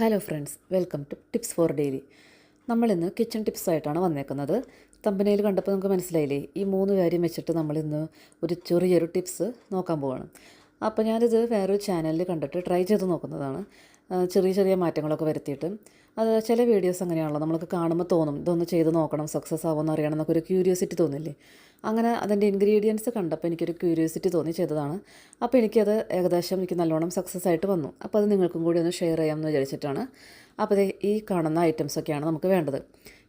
Hello friends welcome to tips for daily. നമ്മളിന്ന് kitchen tips ആയിട്ടാണ് വന്നേക്കുന്നത്. തമ്പനയിൽ കണ്ടപ്പോൾ നമുക്ക് മനസ്സിലായില്ലേ ഈ മൂന്ന് കാര്യം വെച്ചിട്ട് നമ്മളിന്ന് ഒരു ചെറിയൊരു ടിപ്സ് നോക്കാൻ പോവാണ്. അപ്പോൾ ഞാനിത് വേറൊരു ചാനലിൽ കണ്ടിട്ട് ട്രൈ ചെയ്ത് നോക്കുന്നതാണ്. ചെറിയ ചെറിയ മാറ്റങ്ങളൊക്കെ വരുത്തിയിട്ട് അത് ചില വീഡിയോസ് അങ്ങനെയാണല്ലോ നമ്മൾക്ക് കാണുമ്പോൾ തോന്നും ഇതൊന്ന് ചെയ്ത് നോക്കണം സക്സസ് ആവുമെന്ന് അറിയണം എന്നൊക്കെ ഒരു ക്യൂരിയോസിറ്റി തോന്നില്ലേ? അങ്ങനെ അതിന്റെ ഇൻഗ്രീഡിയൻസ് കണ്ടപ്പോൾ എനിക്കൊരു ക്യൂരിയോസിറ്റി തോന്നി ചെയ്തതാണ്. അപ്പോൾ എനിക്കത് ഏകദേശം എനിക്ക് നല്ലോണം സക്സസ് ആയിട്ട് വന്നു. അപ്പോൾ അത് നിങ്ങൾക്കും കൂടി ഒന്ന് ഷെയർ ചെയ്യാമെന്ന് വിചാരിച്ചിട്ടാണ്. അപ്പോൾ ഈ കാണുന്ന ഐറ്റംസൊക്കെയാണ് നമുക്ക് വേണ്ടത്.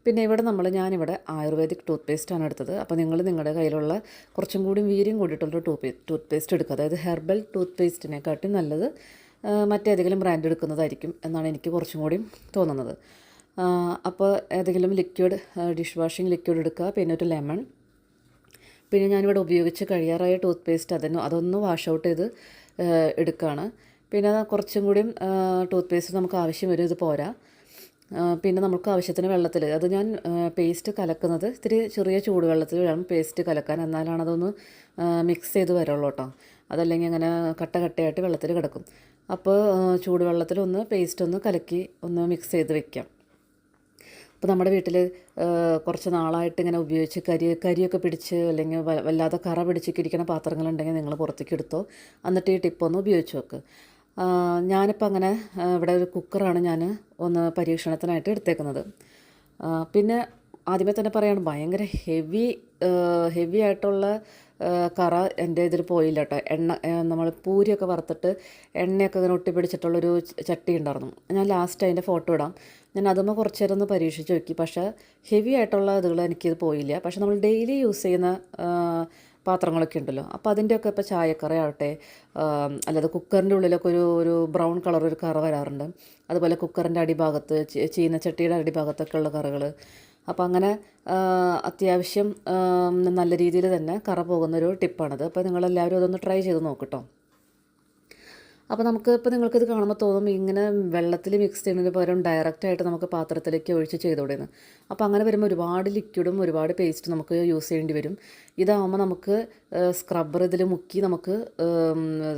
പിന്നെ ഇവിടെ നമ്മൾ ഞാനിവിടെ ആയുർവേദിക് ടൂത്ത് പേസ്റ്റാണ് എടുത്തത്. അപ്പോൾ നിങ്ങൾ നിങ്ങളുടെ കയ്യിലുള്ള കുറച്ചും കൂടി വീര്യം കൂടിയിട്ടുള്ള ടൂത്ത് പേസ്റ്റ് എടുക്കുക. അതായത് ഹെർബൽ ടൂത്ത് പേസ്റ്റിനെക്കാട്ടി നല്ലത് മറ്റേതെങ്കിലും ബ്രാൻഡ് എടുക്കുന്നതായിരിക്കും എന്നാണ് എനിക്ക് കുറച്ചും കൂടി തോന്നുന്നത്. അപ്പോൾ ഏതെങ്കിലും ലിക്വിഡ് ഡിഷ് വാഷിംഗ് ലിക്വിഡ് എടുക്കുക പിന്നെ ഒരു ലെമൺ. പിന്നെ ഞാനിവിടെ ഉപയോഗിച്ച് കഴിയാറായ ടൂത്ത് പേസ്റ്റ് അതിന് അതൊന്ന് വാഷ് ഔട്ട് ചെയ്ത് എടുക്കുകയാണ്. പിന്നെ കുറച്ചും കൂടിയും ടൂത്ത് പേസ്റ്റ് നമുക്ക് ആവശ്യം വരും ഇത് പോരാ. പിന്നെ നമുക്ക് ആവശ്യത്തിന് വെള്ളത്തിൽ അത് ഞാൻ പേസ്റ്റ് കലക്കുന്നത് ഇത്തിരി ചെറിയ ചൂടുവെള്ളത്തിൽ വേണം പേസ്റ്റ് കലക്കാൻ എന്നാലാണ് അതൊന്ന് മിക്സ് ചെയ്ത് വരുള്ളൂ കേട്ടോ. അതല്ലെങ്കിൽ അങ്ങനെ കട്ട കട്ടയായിട്ട് വെള്ളത്തിൽ കിടക്കും. അപ്പോൾ ചൂടുവെള്ളത്തിൽ ഒന്ന് പേസ്റ്റ് ഒന്ന് കലക്കി ഒന്ന് മിക്സ് ചെയ്ത് വെക്കാം. അപ്പോൾ നമ്മുടെ വീട്ടിൽ കുറച്ച് നാളായിട്ട് ഇങ്ങനെ ഉപയോഗിച്ച് കരി കരിയൊക്കെ പിടിച്ച് അല്ലെങ്കിൽ വല്ലാതെ കറ പിടിച്ചൊക്കെ ഇരിക്കുന്ന പാത്രങ്ങളുണ്ടെങ്കിൽ നിങ്ങൾ പുറത്തേക്ക് എടുത്തോ. എന്നിട്ട് ഈ ടിപ്പ് ഒന്ന് ഉപയോഗിച്ച് നോക്ക്. ഞാനിപ്പോൾ അങ്ങനെ ഇവിടെ ഒരു കുക്കറാണ് ഞാൻ ഒന്ന് പരീക്ഷണത്തിനായിട്ട് എടുത്തേക്കുന്നത്. പിന്നെ ആദ്യമേ തന്നെ പറയാണ് ഭയങ്കര ഹെവി ഹെവി ആയിട്ടുള്ള കറ എന്റെ ഇതിൽ പോയില്ല കേട്ടോ എണ്ണ നമ്മൾ പൂരിയൊക്കെ വറുത്തിട്ട് എണ്ണയൊക്കെ ഇങ്ങനെ ഒട്ടിപ്പിടിച്ചിട്ടുള്ളൊരു ചട്ടി ഉണ്ടായിരുന്നു. ഞാൻ ലാസ്റ്റ് അതിന്റെ ഫോട്ടോ ഇടാം. ഞാൻ അതുമ്പോൾ കുറച്ച് നേരം ഒന്ന് പരീക്ഷിച്ച് നോക്കി. പക്ഷേ ഹെവി ആയിട്ടുള്ള ഇതുകൾ എനിക്കിത് പോയില്ല. പക്ഷെ നമ്മൾ ഡെയിലി യൂസ് ചെയ്യുന്ന പാത്രങ്ങളൊക്കെ ഉണ്ടല്ലോ. അപ്പോൾ അതിന്റെയൊക്കെ ഇപ്പോൾ ചായക്കറ ആവട്ടെ അല്ലാതെ കുക്കറിന്റെ ഉള്ളിലൊക്കെ ഒരു ഒരു ബ്രൗൺ കളർ ഒരു കറ വരാറുണ്ട്. അതുപോലെ കുക്കറിന്റെ അടിഭാഗത്ത് ചീനച്ചട്ടിയുടെ അടിഭാഗത്തൊക്കെ ഉള്ള കറകൾ അപ്പോൾ അങ്ങനെ അത്യാവശ്യം നല്ല രീതിയിൽ തന്നെ കറ പോകുന്നൊരു ടിപ്പാണത്. അപ്പോൾ നിങ്ങളെല്ലാവരും അതൊന്ന് ട്രൈ ചെയ്ത് നോക്കട്ടോ. അപ്പോൾ നമുക്ക് ഇപ്പോൾ നിങ്ങൾക്കിത് കാണുമ്പോൾ തോന്നും ഇങ്ങനെ വെള്ളത്തിൽ മിക്സ് ചെയ്യുന്നതിന് പകരം ഡയറക്റ്റായിട്ട് നമുക്ക് പാത്രത്തിലേക്ക് ഒഴിച്ച് ചെയ്തോടേന്ന് അപ്പോൾ അങ്ങനെ വരുമ്പോൾ ഒരുപാട് ലിക്വിഡും ഒരുപാട് പേസ്റ്റ് നമുക്ക് യൂസ് ചെയ്യേണ്ടി വരും. ഇതാകുമ്പോൾ നമുക്ക് സ്ക്രബ്ബർ ഇതിൽ മുക്കി നമുക്ക്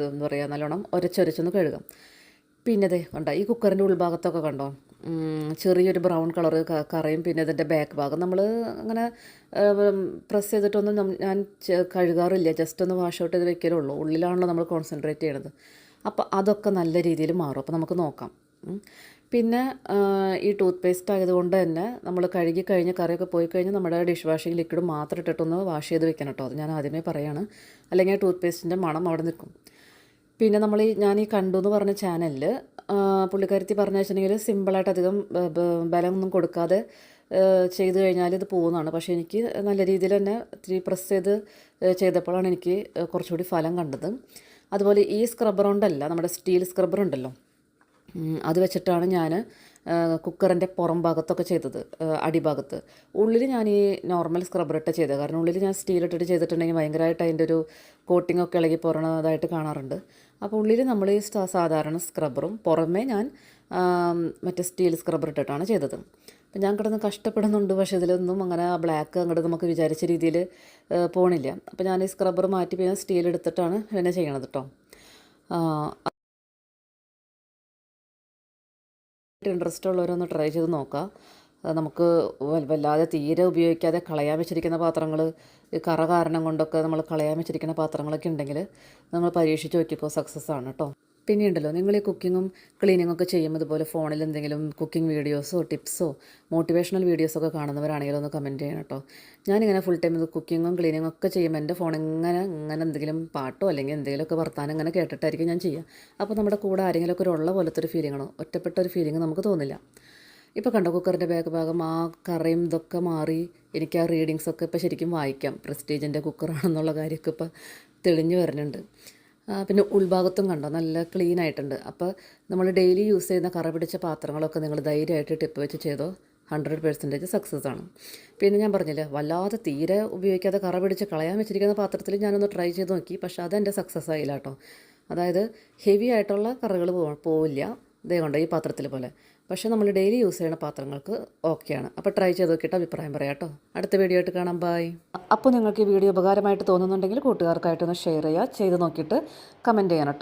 എന്താ പറയുക നല്ലോണം ഒരച്ചൊരച്ചൊന്ന് കഴുകാം. പിന്നെ അതെ കണ്ടോ ഈ കുക്കറിന്റെ ഉൾഭാഗത്തൊക്കെ കണ്ടോ? ചെറിയൊരു ബ്രൗൺ കളർ കറയും പിന്നെ ഇതിന്റെ ബാക്ക് ഭാഗം. നമ്മൾ അങ്ങനെ പ്രസ് ചെയ്തിട്ടൊന്നും ഞാൻ കഴുകാറില്ല. ജസ്റ്റ് ഒന്ന് വാഷ് ഔട്ട് ചെയ്ത് വെക്കലുള്ളൂ. ഉള്ളിലാണല്ലോ നമ്മൾ കോൺസെൻട്രേറ്റ് ചെയ്യണത്. അപ്പോൾ അതൊക്കെ നല്ല രീതിയിൽ മാറും. അപ്പോൾ നമുക്ക് നോക്കാം. പിന്നെ ഈ ടൂത്ത് പേസ്റ്റ് ആയതുകൊണ്ട് തന്നെ നമ്മൾ കഴുകി കഴിഞ്ഞ് കറിയൊക്കെ പോയി കഴിഞ്ഞ് നമ്മുടെ ഡിഷ് വാഷിംഗ് ലിക്വിഡ് മാത്രം ഇട്ടിട്ടൊന്ന് വാഷ് ചെയ്ത് വെക്കണം കേട്ടോ അത് ഞാൻ ആദ്യമേ പറയാണ്. അല്ലെങ്കിൽ ടൂത്ത് പേസ്റ്റിന്റെ മണം അവിടെ നിൽക്കും. പിന്നെ നമ്മൾ ഞാൻ ഈ കണ്ടു എന്ന് പറഞ്ഞ ചാനലിൽ പുള്ളിക്കാരത്തി പറഞ്ഞു വെച്ചിട്ടുണ്ടെങ്കിൽ സിമ്പിളായിട്ട് അധികം ബലമൊന്നും കൊടുക്കാതെ ചെയ്തു കഴിഞ്ഞാൽ ഇത് പോകുന്നതാണ്. പക്ഷേ എനിക്ക് നല്ല രീതിയിൽ തന്നെ ഇത്തിരി പ്രസ് ചെയ്ത് ചെയ്തപ്പോഴാണ് എനിക്ക് കുറച്ചുകൂടി ഫലം കണ്ടത്. അതുപോലെ ഈ സ്ക്രബ്ബർ കൊണ്ടല്ല നമ്മുടെ സ്റ്റീൽ സ്ക്രബ്ബർ ഉണ്ടല്ലോ അത് വെച്ചിട്ടാണ് ഞാൻ കുക്കറിന്റെ പുറം ഭാഗത്തൊക്കെ ചെയ്തത് അടിഭാഗത്ത്. ഉള്ളിൽ ഞാൻ ഈ നോർമൽ സ്ക്രബ്ബർ ഇട്ട് ചെയ്തത്. കാരണം ഉള്ളിൽ ഞാൻ സ്റ്റീൽ ഇട്ടിട്ട് ചെയ്തിട്ടുണ്ടെങ്കിൽ ഭയങ്കരമായിട്ട് അതിന്റെ ഒരു കോട്ടിംഗ് ഒക്കെ ഇളകി പുറണതായിട്ട് കാണാറുണ്ട്. അപ്പോൾ ഉള്ളിൽ നമ്മൾ ഈ സാധാരണ സ്ക്രബറും പുറമേ ഞാൻ മറ്റേ സ്റ്റീൽ സ്ക്രബർ ഇട്ടിട്ടാണ് ചെയ്തത്. അപ്പം ഞാൻ കിടന്ന് കഷ്ടപ്പെടുന്നുണ്ട് പക്ഷേ ഇതിലൊന്നും അങ്ങനെ ബ്ലാക്ക് അങ്ങോട്ട് നമുക്ക് വിചാരിച്ച രീതിയിൽ പോണില്ല. അപ്പോൾ ഞാൻ ഈ സ്ക്രബർ മാറ്റി പിന്നെ സ്റ്റീൽ എടുത്തിട്ടാണ് പിന്നെ ചെയ്യണത് കേട്ടോ ഇൻട്രസ്റ്റ് ഉള്ളവരൊന്ന് ട്രൈ ചെയ്ത് നോക്കാം. അത് നമുക്ക് വല്ലാതെ തീരെ ഉപയോഗിക്കാതെ കളയാൻ വെച്ചിരിക്കുന്ന പാത്രങ്ങൾ കറ കാരണം കൊണ്ടൊക്കെ നമ്മൾ കളയാൻ വെച്ചിരിക്കുന്ന പാത്രങ്ങളൊക്കെ ഉണ്ടെങ്കിൽ നമ്മൾ പരീക്ഷിച്ച് നോക്കിക്കോ സക്സസ് ആണ് കേട്ടോ പിന്നെ ഉണ്ടല്ലോ നിങ്ങൾ ഈ കുക്കിങ്ങും ക്ലീനിങ്ങും ഒക്കെ ചെയ്യുമ്പോൾ ഇതുപോലെ ഫോണിൽ എന്തെങ്കിലും കുക്കിംഗ് വീഡിയോസോ ടിപ്സോ മോട്ടിവേഷണൽ വീഡിയോസൊക്കെ കാണുന്നവരാണെങ്കിലും ഒന്ന് കമന്റ് ചെയ്യണം കേട്ടോ ഞാനിങ്ങനെ ഫുൾ ടൈം ഇത് കുക്കിങ്ങും ക്ലീനിങ്ങും ഒക്കെ ചെയ്യുമ്പോൾ എന്റെ ഫോൺ ഇങ്ങനെ ഇങ്ങനെ എന്തെങ്കിലും പാട്ടോ അല്ലെങ്കിൽ എന്തെങ്കിലുമൊക്കെ വർത്താനം ഇങ്ങനെ കേട്ടിട്ടായിരിക്കും ഞാൻ ചെയ്യുക അപ്പോൾ നമ്മുടെ കൂടെ ആരെങ്കിലുമൊക്കെ ഒരു ഉള്ള പോലത്തെ ഒരു ഫീലിങ്ങാണോ ഒറ്റപ്പെട്ട ഒരു ഫീലിംഗ് നമുക്ക് തോന്നില്ല. ഇപ്പോൾ കണ്ടോ കുക്കറിന്റെ ബാക്ക് ഭാഗം ആ കറയും ഇതൊക്കെ മാറി. എനിക്ക് ആ റീഡിങ്സൊക്കെ ഇപ്പോൾ ശരിക്കും വായിക്കാം. പ്രസ്റ്റീജിന്റെ കുക്കറാണെന്നുള്ള കാര്യമൊക്കെ ഇപ്പോൾ തെളിഞ്ഞു വരുന്നുണ്ട്. പിന്നെ ഉൾഭാഗത്തും കണ്ടോ നല്ല ക്ലീൻ ആയിട്ടുണ്ട്. അപ്പോൾ നമ്മൾ ഡെയിലി യൂസ് ചെയ്യുന്ന കറ പിടിച്ച പാത്രങ്ങളൊക്കെ നിങ്ങൾ ധൈര്യമായിട്ട് ടിപ്പ് വെച്ച് ചെയ്തോ ഹൺഡ്രഡ് പെർസെന്റേജ് സക്സസ് ആണ്. പിന്നെ ഞാൻ പറഞ്ഞില്ല വല്ലാതെ തീരെ ഉപയോഗിക്കാതെ കറ പിടിച്ച് കളയാൻ വെച്ചിരിക്കുന്ന പാത്രത്തിൽ ഞാനൊന്ന് ട്രൈ ചെയ്ത് നോക്കി. പക്ഷേ അതെന്റെ സക്സസ് ആയില്ല കേട്ടോ. അതായത് ഹെവി ആയിട്ടുള്ള കറകൾ പോവില്ല. ഇതേ കൊണ്ട് ഈ പാത്രത്തിൽ പോലെ. പക്ഷേ നമ്മൾ ഡെയിലി യൂസ് ചെയ്യുന്ന പാത്രങ്ങൾക്ക് ഓക്കെയാണ്. അപ്പോൾ ട്രൈ ചെയ്ത് നോക്കിയിട്ട് അഭിപ്രായം പറയാം കേട്ടോ. അടുത്ത വീഡിയോ ആയിട്ട് കാണാം. ബായ് അപ്പോൾ നിങ്ങൾക്ക് ഈ വീഡിയോ ഉപകാരമായിട്ട് തോന്നുന്നുണ്ടെങ്കിൽ കൂട്ടുകാർക്കായിട്ടൊന്ന് ഷെയർ ചെയ്യുക. ചെയ്ത് നോക്കിയിട്ട് കമന്റ് ചെയ്യണം കേട്ടോ.